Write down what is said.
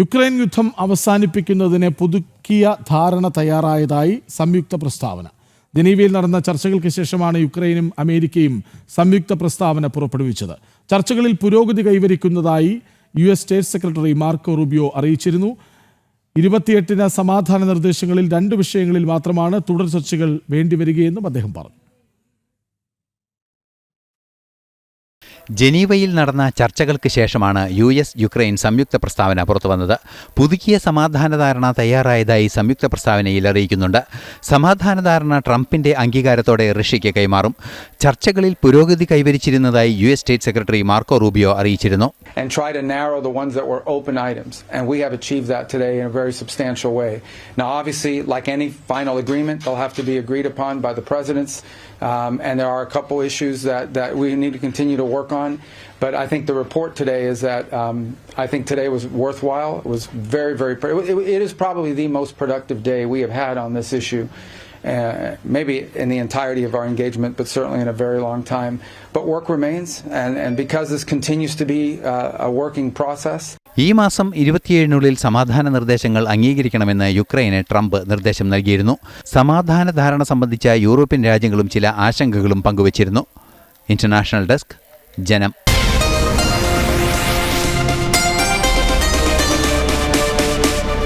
Ukraine യുദ്ധം അവസാനിപ്പിക്കുന്നതിന് പുതുക്കിയ ധാരണ തയ്യാറായതായി സംയുക്ത പ്രസ്താവന. ജനീവയിൽ നടന്ന ചർച്ചകൾക്ക് ശേഷമാണ് യുക്രൈനും അമേരിക്കയും സംയുക്ത പ്രസ്താവന പുറപ്പെടുവിച്ചത്. ചർച്ചകളിൽ പുരോഗതി കൈവരിക്കുന്നതായി U S State Secretary Marco Rubio അറിയിച്ചിരുന്നു. ഇരുപത്തിയെട്ടിന് സമാധാന നിർദ്ദേശങ്ങളിൽ രണ്ട് വിഷയങ്ങളിൽ മാത്രമാണ് തുടർ ചർച്ചകൾ വേണ്ടിവരികയെന്നും അദ്ദേഹം പറഞ്ഞു. ജനീവയിൽ നടന്ന ചർച്ചകൾക്ക് ശേഷമാണ് യു എസ് യുക്രൈൻ സംയുക്ത പ്രസ്താവന പുറത്തുവന്നത് പുതുക്കിയ സമാധാന ധാരണ തയ്യാറായതായി സംയുക്ത പ്രസ്താവനയിൽ അറിയിക്കുന്നുണ്ട് സമാധാന ധാരണ ട്രംപിന്റെ അംഗീകാരത്തോടെ റഷ്യയ്ക്ക് കൈമാറും ചർച്ചകളിൽ പുരോഗതി കൈവരിച്ചിരുന്നതായി U S State Secretary Marco Rubio അറിയിച്ചിരുന്നു and try to narrow the ones that were open items. And we have achieved that today in a very substantial way. Now, obviously, like any final agreement, they'll have to be agreed upon by the presidents. Um, and there are a couple issues that, that we need to continue to work on. But I think the report today is that um, I think today was worthwhile. It was very, very, it, it is probably the most productive day we have had on this issue. Uh, maybe in the entirety of our engagement, but certainly in a very long time. But work remains, and, and because this continues to be uh, a working process, ഈ മാസം ഇരുപത്തിയേഴിനുള്ളിൽ സമാധാന നിർദ്ദേശങ്ങൾ അംഗീകരിക്കണമെന്ന് യുക്രൈന് Trump നിർദ്ദേശം നൽകിയിരുന്നു സമാധാന ധാരണ സംബന്ധിച്ച European രാജ്യങ്ങളും ചില ആശങ്കകളും പങ്കുവച്ചിരുന്നു ഇന്റർനാഷണൽ ഡെസ്ക് ജനം.